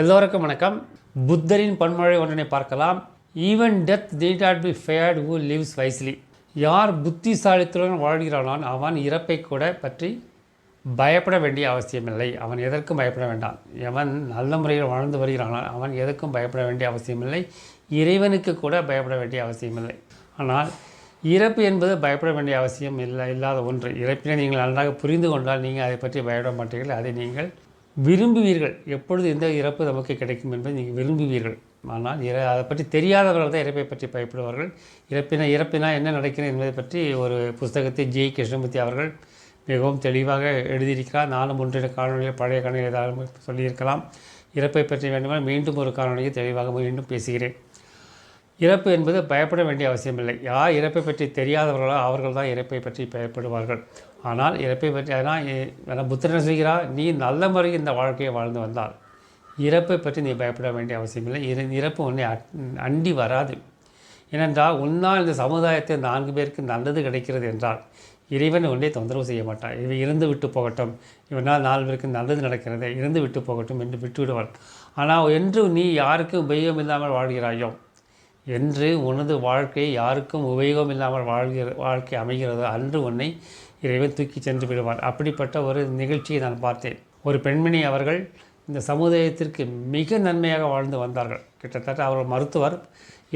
எல்லோருக்கும் வணக்கம். புத்தரின் பன்மொழி ஒன்றனை பார்க்கலாம். Even death need not be feared who lives wisely யார் புத்திசாலித்துடன் வாழ்கிறானான் அவன் இறப்பை கூட பற்றி பயப்பட வேண்டிய அவசியமில்லை. அவன் எதற்கும் பயப்பட வேண்டாம். எவன் நல்ல முறையில் வாழ்ந்து வருகிறானோ அவன் எதற்கும் பயப்பட வேண்டிய அவசியமில்லை. இறைவனுக்கு கூட பயப்பட வேண்டிய அவசியமில்லை. ஆனால் இறப்பு என்பது பயப்பட வேண்டிய அவசியம் இல்லை இல்லாத ஒன்று. இறப்பினை நீங்கள் நன்றாக புரிந்து கொண்டால் நீங்கள் அதை பற்றி பயப்பட மாட்டீர்கள். அதை நீங்கள் விரும்புவீர்கள். எப்பொழுது எந்த இறப்பு நமக்கு கிடைக்கும் என்பதை நீங்கள் விரும்புவீர்கள். ஆனால் இற அதை பற்றி தெரியாதவர்கள் தான் இறப்பை பற்றி பயப்படுவார்கள். இறப்பினா இறப்பினா என்ன நடக்கிறது என்பதை பற்றி ஒரு புஸ்தகத்தை ஜே. கிருஷ்ணமூர்த்தி அவர்கள் மிகவும் தெளிவாக எழுதியிருக்கிறார். நானும் ஒன்றின காணொலியில் பழைய காணொலியில் ஏதாவது சொல்லியிருக்கலாம் இறப்பை பற்றி வேண்டுமானால் மீண்டும் ஒரு காணொலியை தெளிவாக மீண்டும் பேசுகிறேன். இறப்பு என்பது பயப்பட வேண்டிய அவசியமில்லை. யார் இறப்பை பற்றி தெரியாதவர்களோ அவர்கள் தான் இறப்பை பற்றி பயப்படுவார்கள். ஆனால் இறப்பை பற்றி அதனால் ஏன்னா புத்திரன் சொல்கிறார் நீ நல்ல முறையில் இந்த வாழ்க்கையை வாழ்ந்து வந்தால் இறப்பை பற்றி நீ பயப்பட வேண்டிய அவசியமில்லை. இரு இறப்பு உன்னை அண்டி வராது. ஏனென்றால் உன்னால் இந்த சமுதாயத்தில் நான்கு பேருக்கு நல்லது கிடைக்கிறது என்றால் இறைவன் ஒன்றே தொந்தரவு செய்ய மாட்டான். இவன் இருந்து விட்டு போகட்டும். இவனால் நாலு பேருக்கு நல்லது நடக்கிறது. இருந்து விட்டு போகட்டும் என்று விட்டு விடுவான் ஆனால் என்று நீ யாருக்கும் உபயோகம் இல்லாமல் வாழ்கிறாயோ என்று உனது வாழ்க்கை யாருக்கும் உபயோகம் இல்லாமல் வாழ்கிற வாழ்க்கை அமைகிறதோ. அன்று உன்னை இறைவன் தூக்கி சென்று விடுவார் அப்படிப்பட்ட ஒரு நிகழ்ச்சியை நான் பார்த்தேன். ஒரு பெண்மணி அவர்கள் இந்த சமுதாயத்திற்கு மிக நன்மையாக வாழ்ந்து வந்தார்கள். கிட்டத்தட்ட அவர் மருத்துவர்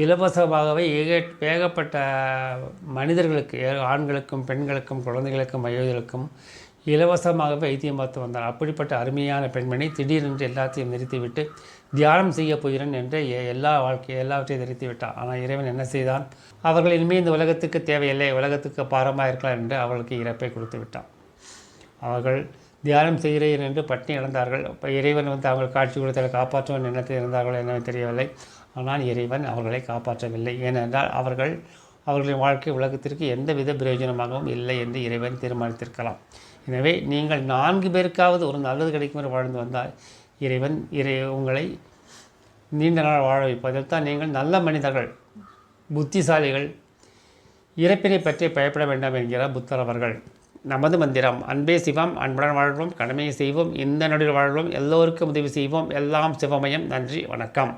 இலவசமாகவே ஏக ஏகப்பட்ட மனிதர்களுக்கு ஆண்களுக்கும் பெண்களுக்கும் குழந்தைகளுக்கும் வயோதிகளுக்கும் இலவசமாகவே வைத்தியம் பார்த்து வந்தான் அப்படிப்பட்ட அருமையான பெண்மணி திடீரென்று எல்லாத்தையும் நிறுத்திவிட்டு தியானம் செய்ய போகிறேன் என்று எ- எல்லா வாழ்க்கை எல்லாவற்றையும் நிறுத்தி விட்டான் ஆனால் இறைவன் என்ன செய்தான்? அவர்கள் இனிமேல் இந்த உலகத்துக்கு தேவையில்லை உலகத்துக்கு பாரமாக இருக்கலாம் என்று அவர்களுக்கு இறப்பை கொடுத்து விட்டான். அவர்கள் தியானம் செய்கிறேன் என்று பட்டினி இழந்தார்கள். இப்போ இறைவன் வந்து அவர்கள் காட்சி கொடுத்ததை காப்பாற்றுவன் எண்ணத்தில் இருந்தார்கள் என்னவோ தெரியவில்லை. ஆனால் இறைவன் அவர்களை காப்பாற்றவில்லை. ஏனென்றால் அவர்கள் அவர்களின் வாழ்க்கை உலகத்திற்கு எந்தவித பிரயோஜனமாகவும் இல்லை என்று இறைவன் தீர்மானித்திருக்கலாம். எனவே நீங்கள் நான்கு பேருக்காவது ஒரு நல்லது கிடைக்கும் என்று வாழ்ந்து வந்தால் இறைவன் இறை உங்களை நீண்ட நாள் வாழ வைப்பதில் தான் நீங்கள் நல்ல மனிதர்கள் புத்திசாலிகள் இறப்பினை பற்றி பயப்பட வேண்டாம் என்கிறார் புத்தர் அவர்கள். நமது மந்திரம் அன்பே சிவம் அன்புடன் வாழ்வோம் கடமையை செய்வோம் இந்த நொடியில் வாழ்வோம் எல்லோருக்கும் உதவி செய்வோம் எல்லாம் சிவமயம். நன்றி வணக்கம்.